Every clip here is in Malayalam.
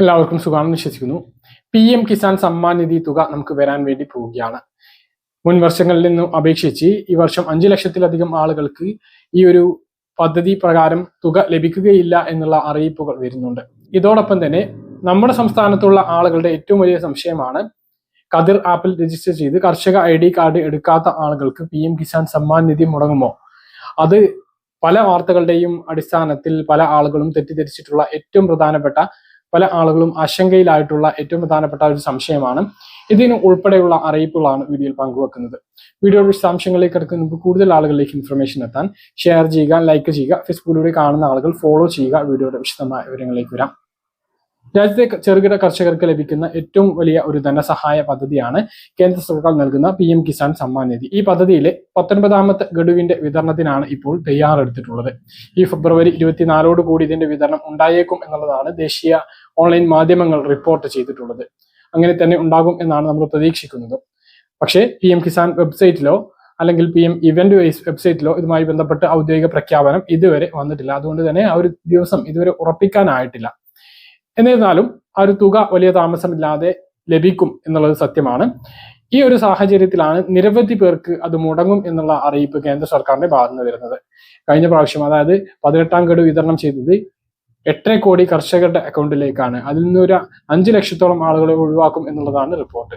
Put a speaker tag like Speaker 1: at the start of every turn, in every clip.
Speaker 1: എല്ലാവർക്കും സുഖമാണെന്ന് വിശ്വസിക്കുന്നു. പി എം കിസാൻ സമ്മാൻ നിധി തുക നമുക്ക് വരാൻ വേണ്ടി പോവുകയാണ്. മുൻ വർഷങ്ങളിൽ നിന്നും അപേക്ഷിച്ച് ഈ വർഷം അഞ്ചു ലക്ഷത്തിലധികം ആളുകൾക്ക് ഈ ഒരു പദ്ധതി പ്രകാരം തുക ലഭിക്കുകയില്ല എന്നുള്ള അറിയിപ്പുകൾ വരുന്നുണ്ട്. ഇതോടൊപ്പം തന്നെ നമ്മുടെ സംസ്ഥാനത്തുള്ള ആളുകളുടെ ഏറ്റവും വലിയ സംശയമാണ് കതിർ ആപ്പിൽ രജിസ്റ്റർ ചെയ്ത് കർഷക ഐ ഡി കാർഡ് എടുക്കാത്ത ആളുകൾക്ക് പി എം കിസാൻ സമ്മാൻ നിധി മുടങ്ങുമോ? അത് പല വാർത്തകളുടെയും അടിസ്ഥാനത്തിൽ പല ആളുകളും തെറ്റിദ്ധരിച്ചിട്ടുള്ള ഏറ്റവും പ്രധാനപ്പെട്ട പല ആളുകളും ആശങ്കയിലായിട്ടുള്ള ഏറ്റവും പ്രധാനപ്പെട്ട ഒരു സംശയമാണ്. ഇതിന് ഉൾപ്പെടെയുള്ള അറിയിപ്പുകളാണ് വീഡിയോയിൽ പങ്കുവെക്കുന്നത്. വീഡിയോ വിശദാംശങ്ങളിലേക്ക് കിടക്കുന്ന കൂടുതൽ ആളുകളിലേക്ക് ഇൻഫർമേഷൻ എത്താൻ ഷെയർ ചെയ്യുക ലൈക്ക് ചെയ്യുക ഫേസ്ബുക്കിലൂടെ കാണുന്ന ആളുകൾ ഫോളോ ചെയ്യുക വീഡിയോയുടെ വിശദമായ വിവരങ്ങളിലേക്ക് വരാം. രാജ്യത്തെ ചെറുകിട കർഷകർക്ക് ലഭിക്കുന്ന ഏറ്റവും വലിയ ഒരു ധനസഹായ പദ്ധതിയാണ് കേന്ദ്ര സർക്കാർ നൽകുന്ന പി എം കിസാൻ സമ്മാൻ നിധി. ഈ പദ്ധതിയിലെ പത്തൊൻപതാമത്തെ ഗഡുവിന്റെ വിതരണത്തിനാണ് ഇപ്പോൾ തയ്യാറെടുത്തിട്ടുള്ളത്. ഈ ഫെബ്രുവരി ഇരുപത്തിനാലോട് കൂടി ഇതിന്റെ വിതരണം ഉണ്ടായേക്കും എന്നുള്ളതാണ് ദേശീയ ഓൺലൈൻ മാധ്യമങ്ങൾ റിപ്പോർട്ട് ചെയ്തിട്ടുള്ളത്. അങ്ങനെ തന്നെ ഉണ്ടാകും എന്നാണ് നമ്മൾ പ്രതീക്ഷിക്കുന്നത്. പക്ഷേ പി എം കിസാൻ വെബ്സൈറ്റിലോ അല്ലെങ്കിൽ പി എം ഇവന്റ് വൈസ് വെബ്സൈറ്റിലോ ഇതുമായി ബന്ധപ്പെട്ട് ഔദ്യോഗിക പ്രഖ്യാപനം ഇതുവരെ വന്നിട്ടില്ല. അതുകൊണ്ട് തന്നെ ആ ഒരു ദിവസം ഇതുവരെ ഉറപ്പിക്കാനായിട്ടില്ല. എന്നിരുന്നാലും ആ ഒരു തുക വലിയ താമസമില്ലാതെ ലഭിക്കും എന്നുള്ളത് സത്യമാണ്. ഈ ഒരു സാഹചര്യത്തിലാണ് നിരവധി പേർക്ക് അത് മുടങ്ങും എന്നുള്ള അറിയിപ്പ് കേന്ദ്ര സർക്കാരിന്റെ ഭാഗത്ത് നിന്ന് വരുന്നത്. കഴിഞ്ഞ പ്രാവശ്യം അതായത് പതിനെട്ടാം ഗഡു വിതരണം ചെയ്തത് എട്ടര കോടി കർഷകരുടെ അക്കൗണ്ടിലേക്കാണ്. അതിൽ നിന്ന് ഒരു അഞ്ച് ലക്ഷത്തോളം ആളുകളെ ഒഴിവാക്കും എന്നുള്ളതാണ് റിപ്പോർട്ട്.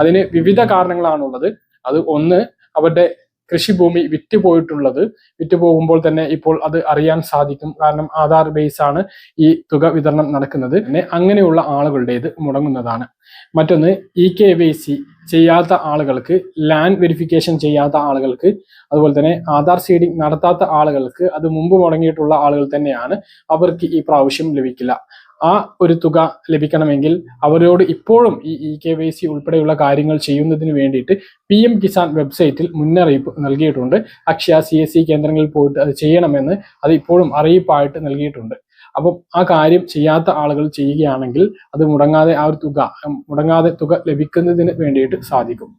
Speaker 1: അതിന് വിവിധ കാരണങ്ങളാണുള്ളത്. അത് ഒന്ന് അവരുടെ കൃഷിഭൂമി വിറ്റ് പോയിട്ടുള്ളത് വിറ്റ് പോകുമ്പോൾ തന്നെ ഇപ്പോൾ അത് അറിയാൻ സാധിക്കും. കാരണം ആധാർ ബേസ് ആണ് ഈ തുക വിതരണം നടക്കുന്നത്. പിന്നെ അങ്ങനെയുള്ള ആളുകളുടേത് മുടങ്ങുന്നതാണ്. മറ്റൊന്ന് ഇ കെ വൈ സി ചെയ്യാത്ത ആളുകൾക്ക് ലാൻഡ് വെരിഫിക്കേഷൻ ചെയ്യാത്ത ആളുകൾക്ക് അതുപോലെ തന്നെ ആധാർ സീഡിംഗ് നടത്താത്ത ആളുകൾക്ക് അത് മുമ്പ് മുടങ്ങിയിട്ടുള്ള ആളുകൾ തന്നെയാണ് അവർക്ക് ഈ പ്രാവശ്യം ലഭിക്കില്ല ആ ഒരു തുക ലഭിക്കണമെങ്കിൽ അവരോട് ഇപ്പോഴും ഈ ഇ കെ വൈ സി ഉൾപ്പെടെയുള്ള കാര്യങ്ങൾ ചെയ്യുന്നതിന് വേണ്ടിയിട്ട് പി എം കിസാൻ വെബ്സൈറ്റിൽ മുന്നറിയിപ്പ് നൽകിയിട്ടുണ്ട്. അക്ഷയ സി എസ് സി കേന്ദ്രങ്ങളിൽ പോയിട്ട് അത് ചെയ്യണമെന്ന് അത് ഇപ്പോഴും അറിയിപ്പായിട്ട് നൽകിയിട്ടുണ്ട്. അപ്പം ആ കാര്യം ചെയ്യാത്ത ആളുകൾ ചെയ്യുകയാണെങ്കിൽ അത് മുടങ്ങാതെ ആ ഒരു തുക മുടങ്ങാതെ തുക ലഭിക്കുന്നതിന് വേണ്ടിയിട്ട് സാധിക്കും.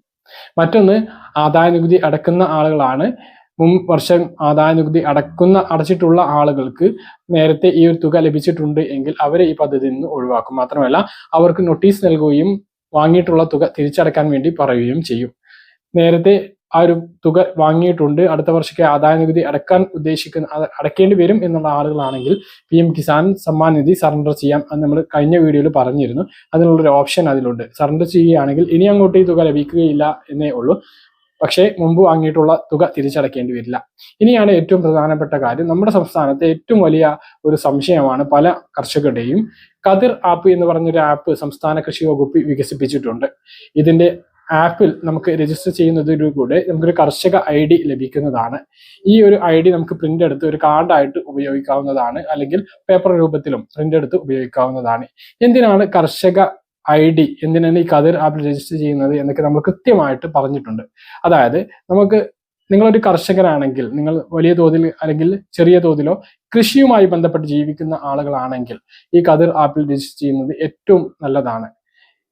Speaker 1: മറ്റൊന്ന് ആദായ നികുതി അടക്കുന്ന ആളുകളാണ്. മുൻ വർഷം ആദായ നികുതി അടക്കുന്ന അടച്ചിട്ടുള്ള ആളുകൾക്ക് നേരത്തെ ഈ ഒരു തുക ലഭിച്ചിട്ടുണ്ട് എങ്കിൽ അവരെ ഈ പദ്ധതിയിൽ നിന്ന് ഒഴിവാക്കും. മാത്രമല്ല അവർക്ക് നോട്ടീസ് നൽകുകയും വാങ്ങിയിട്ടുള്ള തുക തിരിച്ചടക്കാൻ വേണ്ടി പറയുകയും ചെയ്യും. നേരത്തെ ആ ഒരു തുക വാങ്ങിയിട്ടുണ്ട്. അടുത്ത വർഷത്തെ ആദായ നികുതി അടക്കാൻ ഉദ്ദേശിക്കുന്ന അടക്കേണ്ടി വരും എന്നുള്ള ആളുകളാണെങ്കിൽ P M Kisan Samman Nidhi surrender ചെയ്യാം അത് നമ്മൾ കഴിഞ്ഞ വീഡിയോയിൽ പറഞ്ഞിരുന്നു. അതിനുള്ളൊരു ഓപ്ഷൻ അതിലുണ്ട്. സറണ്ടർ ചെയ്യുകയാണെങ്കിൽ ഇനി അങ്ങോട്ട് ഈ തുക ലഭിക്കുകയില്ല എന്നേ ഉള്ളൂ. പക്ഷേ മുമ്പ് വാങ്ങിയിട്ടുള്ള തുക തിരിച്ചടക്കേണ്ടി വരില്ല. ഇനിയാണ് ഏറ്റവും പ്രധാനപ്പെട്ട കാര്യം. നമ്മുടെ സംസ്ഥാനത്തെ ഏറ്റവും വലിയ ഒരു സംശയമാണ് പല കർഷകരുടെയും കതിർ ആപ്പ് എന്ന് പറഞ്ഞൊരു ആപ്പ് സംസ്ഥാന കൃഷി വകുപ്പ് വികസിപ്പിച്ചിട്ടുണ്ട്. ഇതിന്റെ ആപ്പിൽ നമുക്ക് രജിസ്റ്റർ ചെയ്യുന്നതിലൂടെ നമുക്കൊരു കർഷക ഐ ഡി ലഭിക്കുന്നതാണ്. ഈ ഒരു ഐ ഡി നമുക്ക് പ്രിന്റ് എടുത്ത് ഒരു കാർഡായിട്ട് ഉപയോഗിക്കാവുന്നതാണ് അല്ലെങ്കിൽ പേപ്പർ രൂപത്തിലും പ്രിന്റ് എടുത്ത് ഉപയോഗിക്കാവുന്നതാണ്. എന്തിനാണ് കർഷക ഐ ഡി എന്തിനാണ് ഈ കതിർ ആപ്പിൽ രജിസ്റ്റർ ചെയ്യുന്നത് എന്നൊക്കെ നമ്മൾ കൃത്യമായിട്ട് പറഞ്ഞിട്ടുണ്ട്. അതായത് നമുക്ക് നിങ്ങളൊരു കർഷകരാണെങ്കിൽ നിങ്ങൾ വലിയ തോതിൽ അല്ലെങ്കിൽ ചെറിയ തോതിലോ കൃഷിയുമായി ബന്ധപ്പെട്ട് ജീവിക്കുന്ന ആളുകളാണെങ്കിൽ ഈ കതിർ ആപ്പിൽ രജിസ്റ്റർ ചെയ്യുന്നത് ഏറ്റവും നല്ലതാണ്.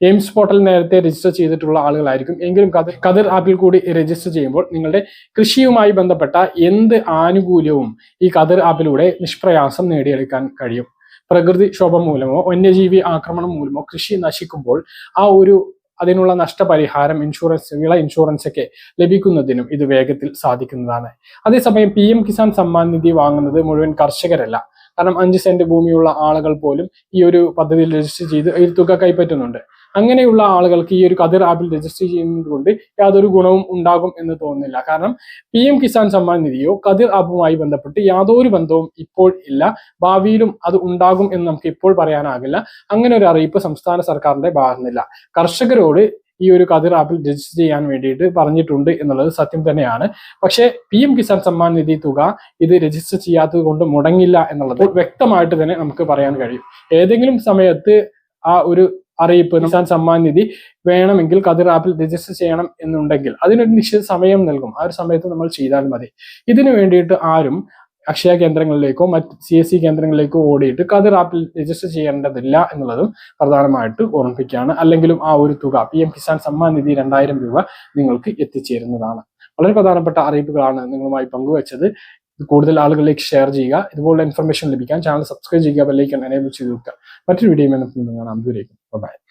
Speaker 1: എയിംസ് പോർട്ടൽ നേരത്തെ രജിസ്റ്റർ ചെയ്തിട്ടുള്ള ആളുകളായിരിക്കും. എങ്കിലും കതിർ കതിർ ആപ്പിൽ കൂടി രജിസ്റ്റർ ചെയ്യുമ്പോൾ നിങ്ങളുടെ കൃഷിയുമായി ബന്ധപ്പെട്ട എന്ത് ആനുകൂല്യവും ഈ കതിർ ആപ്പിലൂടെ നിഷ്പ്രയാസം നേടിയെടുക്കാൻ കഴിയും. പ്രകൃതി ക്ഷോഭം മൂലമോ വന്യജീവി ആക്രമണം മൂലമോ കൃഷി നശിക്കുമ്പോൾ ആ ഒരു അതിനുള്ള നഷ്ടപരിഹാരം ഇൻഷുറൻസ് വിള ഇൻഷുറൻസ് ഒക്കെ ലഭിക്കുന്നതിനും ഇത് വേഗത്തിൽ സാധിക്കുന്നതാണ്. അതേസമയം പി എം കിസാൻ സമ്മാൻ നിധി വാങ്ങുന്നത് മുഴുവൻ കർഷകരല്ല. കാരണം അഞ്ച് സെന്റ് ഭൂമിയുള്ള ആളുകൾ പോലും ഈ ഒരു പദ്ധതിയിൽ രജിസ്റ്റർ ചെയ്ത് ഈ തുക കൈപ്പറ്റുന്നുണ്ട്. അങ്ങനെയുള്ള ആളുകൾക്ക് ഈ ഒരു കതിർ ആപ്പിൽ രജിസ്റ്റർ ചെയ്യുന്നത് കൊണ്ട് യാതൊരു ഗുണവും ഉണ്ടാകും എന്ന് തോന്നുന്നില്ല. കാരണം പി എം കിസാൻ സമ്മാൻ നിധിയോ കതിർ ആപ്പുമായി ബന്ധപ്പെട്ട് യാതൊരു ബന്ധവും ഇപ്പോൾ ഇല്ല. ഭാവിയിലും അത് ഉണ്ടാകും എന്ന് നമുക്ക് ഇപ്പോൾ പറയാനാകില്ല. അങ്ങനെ ഒരു അറിയിപ്പ് സംസ്ഥാന സർക്കാരിന്റെ ഭാഗത്തുനിന്നില്ല. കർഷകരോട് ഈ ഒരു കതിർ ആപ്പിൽ രജിസ്റ്റർ ചെയ്യാൻ വേണ്ടിയിട്ട് പറഞ്ഞിട്ടുണ്ട് എന്നുള്ളത് സത്യം തന്നെയാണ്. പക്ഷേ പി എം കിസാൻ സമ്മാൻ നിധി തുക ഇത് രജിസ്റ്റർ ചെയ്യാത്തത് കൊണ്ട് മുടങ്ങില്ല എന്നുള്ളത് വ്യക്തമായിട്ട് തന്നെ നമുക്ക് പറയാൻ കഴിയും. ഏതെങ്കിലും സമയത്ത് ആ ഒരു അറിയിപ്പ് കിസാൻ സമ്മാൻ നിധി വേണമെങ്കിൽ കതിർ ആപ്പിൽ രജിസ്റ്റർ ചെയ്യണം എന്നുണ്ടെങ്കിൽ അതിനൊരു നിശ്ചിത സമയം നൽകും. ആ ഒരു സമയത്ത് നമ്മൾ ചെയ്താൽ മതി. ഇതിനു വേണ്ടിയിട്ട് ആരും അക്ഷയ കേന്ദ്രങ്ങളിലേക്കോ മറ്റ് സി എസ് സി കേന്ദ്രങ്ങളിലേക്കോ ഓടിയിട്ട് കതിർ ആപ്പിൽ രജിസ്റ്റർ ചെയ്യേണ്ടതില്ല എന്നുള്ളതും പ്രധാനമായിട്ട് ഓർമ്മിപ്പിക്കുകയാണ്. അല്ലെങ്കിലും ആ ഒരു തുക പി എം കിസാൻ സമ്മാൻ നിധി രണ്ടായിരം രൂപ നിങ്ങൾക്ക് എത്തിച്ചേരുന്നതാണ്. വളരെ പ്രധാനപ്പെട്ട അറിയിപ്പുകളാണ് നിങ്ങളുമായി പങ്കുവച്ചത്. കൂടുതൽ ആളുകളിലേക്ക് ഷെയർ ചെയ്യുക. ഇതുപോലുള്ള ഇൻഫർമേഷൻ ലഭിക്കാൻ ചാനൽ സബ്സ്ക്രൈബ് ചെയ്യുക ബെല്ലൈക്കൺ എനേബിൾ ചെയ്ത് വെക്കുക. മറ്റൊരു വീഡിയോ കാണാം. ദൂരേക്കും Bye bye.